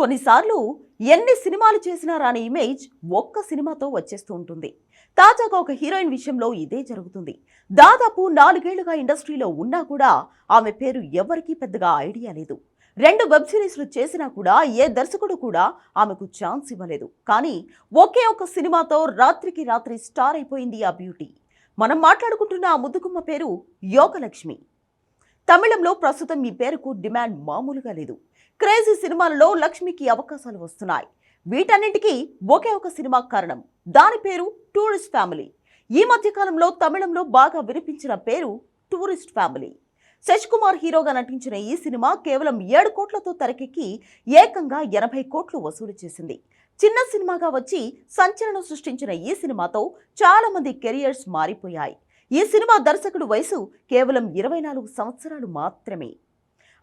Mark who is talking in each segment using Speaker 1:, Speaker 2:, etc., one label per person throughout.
Speaker 1: కొన్నిసార్లు ఎన్ని సినిమాలు చేసినా రాని ఇమేజ్ ఒక్క సినిమాతో వచ్చేస్తూ ఉంటుంది. తాజాగా ఒక హీరోయిన్ విషయంలో ఇదే జరుగుతుంది. దాదాపు నాలుగేళ్ళుగా ఇండస్ట్రీలో ఉన్నా కూడా ఆమె పేరు ఎవరికీ పెద్దగా ఐడియా లేదు. రెండు వెబ్ సిరీస్లు చేసినా కూడా ఏ దర్శకుడు కూడా ఆమెకు ఛాన్స్ ఇవ్వలేదు. కానీ ఒకే ఒక సినిమాతో రాత్రికి రాత్రి స్టార్ అయిపోయింది ఆ బ్యూటీ. మనం మాట్లాడుకుంటున్న ఆ ముద్దుకుమ్మ పేరు యోగలక్ష్మి. తమిళంలో ప్రస్తుతం ఈ పేరుకు డిమాండ్ మామూలుగా లేదు. క్రేజీ సినిమాలలో లక్ష్మికి అవకాశాలు వస్తున్నాయి. వీటన్నింటికీ ఒకే ఒక సినిమా కారణం. దాని పేరు టూరిస్ట్ ఫ్యామిలీ. ఈ మధ్య కాలంలో తమిళంలో బాగా వినిపించిన పేరు టూరిస్ట్ ఫ్యామిలీ. శశ్ కుమార్ హీరోగా నటించిన ఈ సినిమా కేవలం ఏడు కోట్లతో తెరకెక్కి ఏకంగా ఎనభై కోట్లు వసూలు చేసింది. చిన్న సినిమాగా వచ్చి సంచలనం సృష్టించిన ఈ సినిమాతో చాలా మంది కెరియర్స్ మారిపోయాయి. ఈ సినిమా దర్శకుడు వయసు కేవలం ఇరవై నాలుగు సంవత్సరాలు మాత్రమే.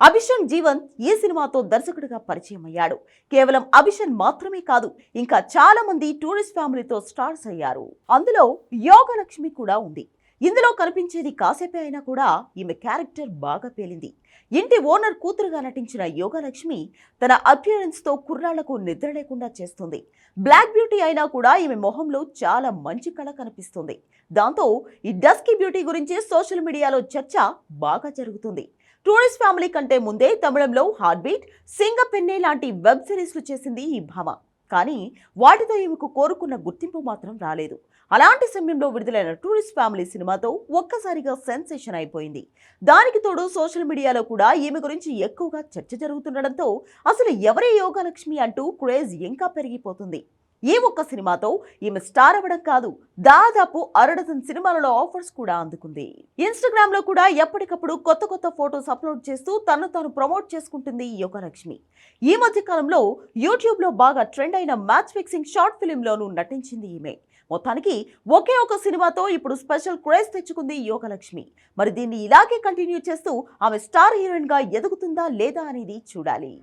Speaker 1: అభిషన్ జీవన్ ఈ సినిమాతో దర్శకుడిగా పరిచయం అయ్యాడు కేవలం అభిషన్ మాత్రమే కాదు ఇంకా చాలా మంది టూరిస్ట్ ఫ్యామిలీతో స్టార్స్ అయ్యారు. అందులో యోగలక్ష్మి కూడా ఉంది. ఇందులో కనిపించేది కాసేపే అయినా కూడా ఈమె క్యారెక్టర్ బాగా పేలింది. ఇంటి ఓనర్ కూతురుగా నటించిన యోగలక్ష్మి తన అపియరెన్స్తో కుర్రాళ్ళకు నిద్ర లేకుండా చేస్తుంది. బ్లాక్ బ్యూటీ అయినా కూడా ఈమె మొహంలో చాలా మంచి కళ కనిపిస్తుంది. దాంతో ఈ డస్కీ బ్యూటీ గురించి సోషల్ మీడియాలో చర్చ బాగా జరుగుతుంది. టూరిస్ట్ ఫ్యామిలీ కంటే ముందే తమిళంలో హార్ట్ బీట్ లాంటి వెబ్ సిరీస్లు చేసింది ఈ భామ. కానీ వాటితో ఈమెకు కోరుకున్న గుర్తింపు మాత్రం రాలేదు. అలాంటి సమయంలో విడుదలైన టూరిస్ట్ ఫ్యామిలీ సినిమాతో ఒక్కసారిగా సెన్సేషన్ అయిపోయింది. దానికి తోడు సోషల్ మీడియాలో కూడా ఈమె గురించి ఎక్కువగా చర్చ జరుగుతుండడంతో అసలు ఎవరే యోగలక్ష్మి అంటూ క్రేజ్ ఇంకా పెరిగిపోతుంది. ఈ ఒక్క సినిమాతో ఈమె స్టార్ అవ్వడం కాదు దాదాపు అరడజన్ సినిమాలలో ఆఫర్స్ కూడా అందుకుంది. ఇన్స్టాగ్రామ్లో కూడా ఎప్పటికప్పుడు కొత్త కొత్త ఫోటోస్ అప్లోడ్ చేస్తూ తను తాను ప్రమోట్ చేసుకుంటుంది ఈ యోగలక్ష్మి ఈ మధ్య కాలంలో యూట్యూబ్లో బాగా ట్రెండ్ అయిన మ్యాచ్ ఫిక్సింగ్ షార్ట్ ఫిలిం లోనూ నటించింది ఈమె. మొత్తానికి ఒకే ఒక సినిమాతో ఇప్పుడు స్పెషల్ క్రేజ్ తెచ్చుకుంది యోగలక్ష్మి మరి దీన్ని ఇలాగే కంటిన్యూ చేస్తూ ఆమె స్టార్ హీరోయిన్గా ఎదుగుతుందా లేదా అనేది చూడాలి.